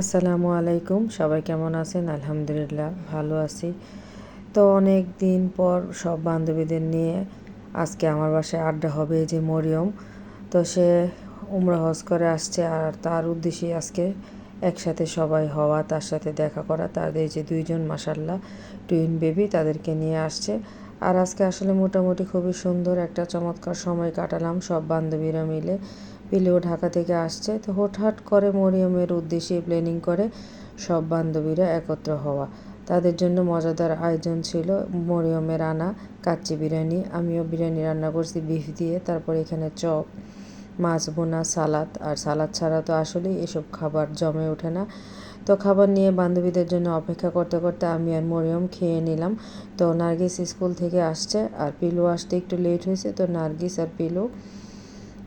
আসসালামু আলাইকুম। সবাই কেমন আছেন? আলহামদুলিল্লাহ, ভালো আছি। তো অনেক দিন পর সব বান্ধবীদের নিয়ে আজকে আমার বাসায় আড্ডা হবে যে মরিয়ম। তো সে উমরা হজ করে আসছে আর তার উদ্দেশ্যে আজকে একসাথে সবাই হওয়া, তার সাথে দেখা করা তাদের যে দুইজন মাসাল্লাহ টুইন বেবি তাদেরকে নিয়ে আসছে। আর আজকে আসলে মোটামুটি খুবই সুন্দর একটা চমৎকার সময় কাটালাম, সব বান্ধবীরা মিলে। পিলেও ঢাকা থেকে আসছে, তো হঠাৎ করে মরিয়মের উদ্দেশ্যে প্ল্যানিং করে সব বান্ধবীরা একত্র হওয়া। তাদের জন্য মজাদার আয়োজন ছিল মরিয়মের আনা কাচ্চি বিরিয়ানি। আমিও বিরিয়ানি রান্না করছি, বিফ দিয়ে, তারপর এখানে চপ। মাছ বোনা সালাদ। আর সালাদ ছাড়া তো আসলেই এসব খাবার জমে ওঠে না। তো খাবার নিয়ে বান্ধবীদের জন্য অপেক্ষা করতে করতে আমি আর মরিয়ম খেয়ে নিলাম। তো নার্গিস স্কুল থেকে আসছে আর পিলু আসতে একটু লেট হয়েছে। তো নার্গিস আর পিলু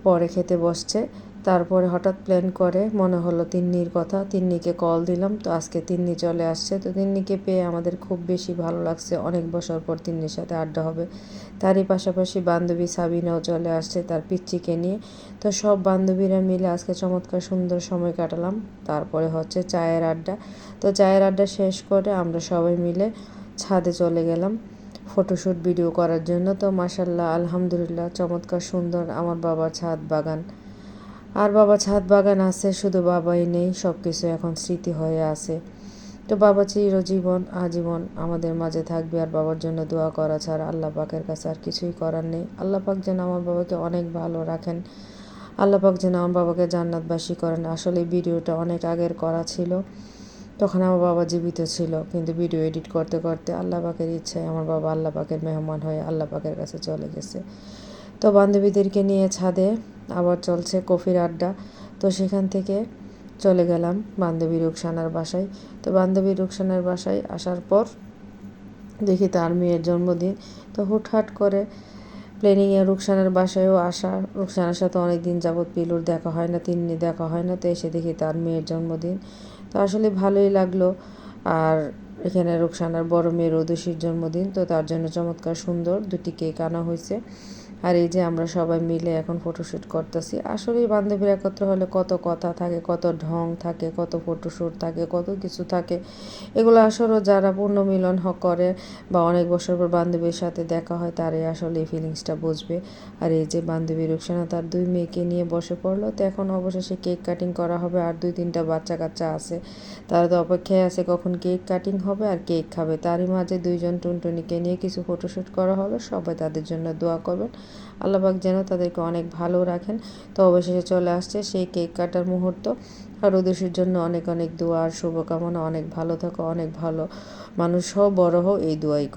পরে খেতে বসছে। তারপরে হঠাৎ প্ল্যান করে, মনে হলো তিন্নির কথা, তিন্নিকে কল দিলাম, তো আজকে তিন্নি চলে আসছে। তো তিন্নিকে পেয়ে আমাদের খুব বেশি ভালো লাগছে। অনেক বছর পর তিন্নির সাথে আড্ডা হবে। তারই পাশাপাশি বান্ধবী সাবিনাও চলে আসছে তার পিচ্চিকে নিয়ে। তো সব বান্ধবীরা মিলে আজকে চমৎকার সুন্দর সময় কাটালাম। তারপরে হচ্ছে চায়ের আড্ডা। তো চায়ের আড্ডা শেষ করে আমরা সবাই মিলে ছাদে চলে গেলাম ফটোশ্যুট ভিডিও করার জন্য। তো মাসাল্লাহ আলহামদুলিল্লাহ, চমৎকার সুন্দর আমার বাবার ছাদ বাগান। আর বাবা ছাদ বাগান আছে, শুধু বাবাই নেই সব কিছু এখন স্মৃতি হয়ে আছে। তো বাবা চিরজীবন আজীবন আমাদের মাঝে থাকবে, আর বাবার জন্য দোয়া করা ছাড়া আল্লাহ পাকের কাছে আর কিছুই করার নেই। আল্লাহ পাক যেন আমার বাবাকে অনেক ভালো রাখেন। আল্লাহ পাক যেন আমার বাবাকে জান্নাতবাসী করেন। আসলে ভিডিওটা অনেক আগের করা ছিল, তখন আমার বাবা জীবিত ছিল, কিন্তু ভিডিও এডিট করতে করতে আল্লাহ পাকের ইচ্ছায় আমার বাবা আল্লাহ পাকের মেহমান হয়ে আল্লাহ পাকের কাছে চলে গেছে। তো বান্ধবীদেরকে নিয়ে ছাদে আবার চলছে কফির আড্ডা। তো সেখান থেকে চলে গেলাম বান্ধবী রুকসানার বাসায়। তো বান্ধবী রুকসানার বাসায় আসার পর দেখি তার মেয়ের জন্মদিন। তো হুটহাট করে প্লেনিংয়ে রুকসানের বাসায়ও আসা। রুকসানের সাথে অনেক দিন যাবৎ পিলুর দেখা হয় না, তিন্নি দেখা হয় না, তো এসে দেখি তার মেয়ের জন্মদিন। তো আসলে ভালোই লাগল। আর এখানে রুকসানার বড় মেয়ের ওদুষীর জন্মদিন। তো তার জন্য চমৎকার সুন্দর দুটি কেক আনা হয়েছে। আর এই যে আমরা সবাই মিলে এখন ফটোশ্যুট করতেছি আসলে বান্ধবীর একত্র হলে কত কথা থাকে, কত ঢং থাকে, কত ফটোশ্যুট থাকে, কত কিছু থাকে। এগুলো আসলে যারা পূর্ণ মিলন করে বা অনেক বছর পর বান্ধবীর সাথে দেখা হয়, তারাই আসলে এই ফিলিংসটা বুঝবে। আর এই যে বান্ধবী রুকসানা, তার দুই মেয়েকে নিয়ে বসে পড়ল, তো এখন অবশেষে কেক কাটিং করা হবে আর দুই তিনটা বাচ্চা কাচ্চা আছে। তারা তো অপেক্ষায় আছে কখন কেক কাটিং হবে আর কেক খাবে। তারই মাঝে দুইজন টুনটুনিকে নিয়ে কিছু ফটোশ্যুট করা হবে সবাই তাদের জন্য দোয়া করবেন। আল্লাহবাক যেন তাদেরকে অনেক ভালো রাখেন। তো অবশেষে চলে আসছে সেই কেক কাটার মুহূর্ত। আর ওদেশের জন্য অনেক অনেক দোয়া আর শুভকামনা। অনেক ভালো থাকো, অনেক ভালো মানুষ হও, বড় হও, এই দোয়াই